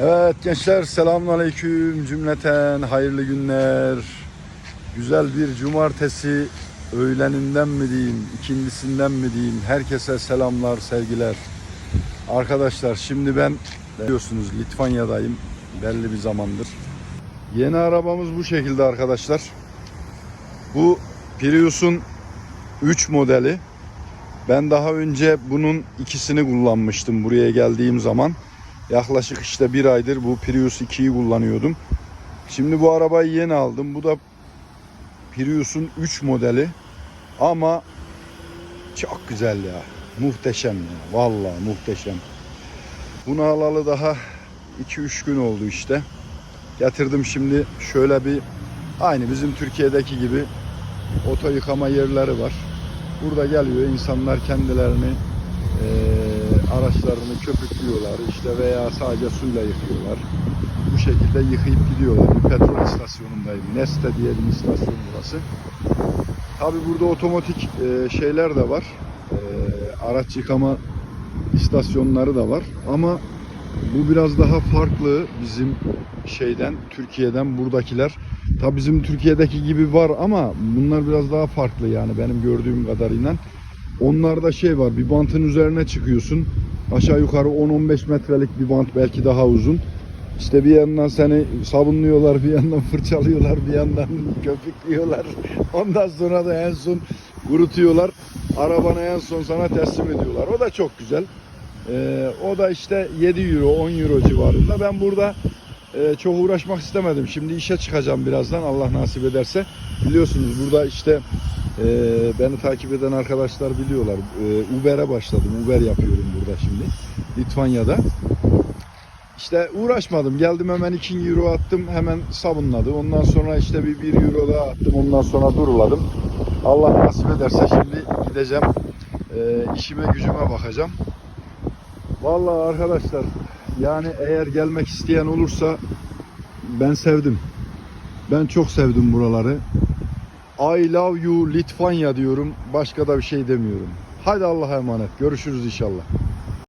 Evet gençler selamünaleyküm cümleten hayırlı günler. Güzel bir cumartesi öğleninden mi diyeyim, ikindisinden mi diyeyim herkese selamlar, sevgiler. Arkadaşlar şimdi ben biliyorsunuz Litvanya'dayım belli bir zamandır. Yeni arabamız bu şekilde arkadaşlar. Bu Prius'un 3 modeli. Ben daha önce bunun ikisini kullanmıştım buraya geldiğim zaman. Yaklaşık işte bir aydır bu Prius 2'yi kullanıyordum. Şimdi bu arabayı yeni aldım. Bu da Prius'un 3 modeli. Ama çok güzel ya. Muhteşem ya. Vallahi muhteşem. Bunu alalı daha 2-3 gün oldu işte. Getirdim şimdi şöyle bir aynı bizim Türkiye'deki gibi oto yıkama yerleri var. Burada geliyor insanlar kendilerini eee, araçlarını köpüklüyorlar işte veya sadece suyla yıkıyorlar. Bu şekilde yıkayıp gidiyorlar. Bir petrol istasyonundayım. Neste diye bir istasyon burası. Tabi burada otomatik eee, şeyler de var. Eee, araç yıkama istasyonları da var. Ama bu biraz daha farklı bizim şeyden, Türkiye'den buradakiler. Tabi bizim Türkiye'deki gibi var ama bunlar biraz daha farklı yani benim gördüğüm kadarıyla. Onlarda şey var bir bantın üzerine çıkıyorsun. Aşağı yukarı 10-15 metrelik bir bant belki daha uzun. İşte bir yandan seni sabunluyorlar, bir yandan fırçalıyorlar, bir yandan köpüklüyorlar. Ondan sonra da en son kurutuyorlar. Arabanı en son sana teslim ediyorlar. O da çok güzel. Ee, o da işte 7 euro, 10 euro civarında. Ben burada e, çok uğraşmak istemedim. Şimdi işe çıkacağım birazdan Allah nasip ederse. Biliyorsunuz burada işte e, beni takip eden arkadaşlar biliyorlar. E, Uber'e başladım. Uber yapıyorum burada şimdi. Litvanya'da. İşte uğraşmadım. Geldim hemen 2 euro attım. Hemen sabunladı. Ondan sonra işte bir 1 euro daha attım. Ondan sonra duruladım. Allah nasip ederse şimdi gideceğim. E, işime gücüme bakacağım. Vallahi arkadaşlar yani eğer gelmek isteyen olursa ben sevdim. Ben çok sevdim buraları. I love you Litvanya diyorum. Başka da bir şey demiyorum. Hadi Allah'a emanet. Görüşürüz inşallah.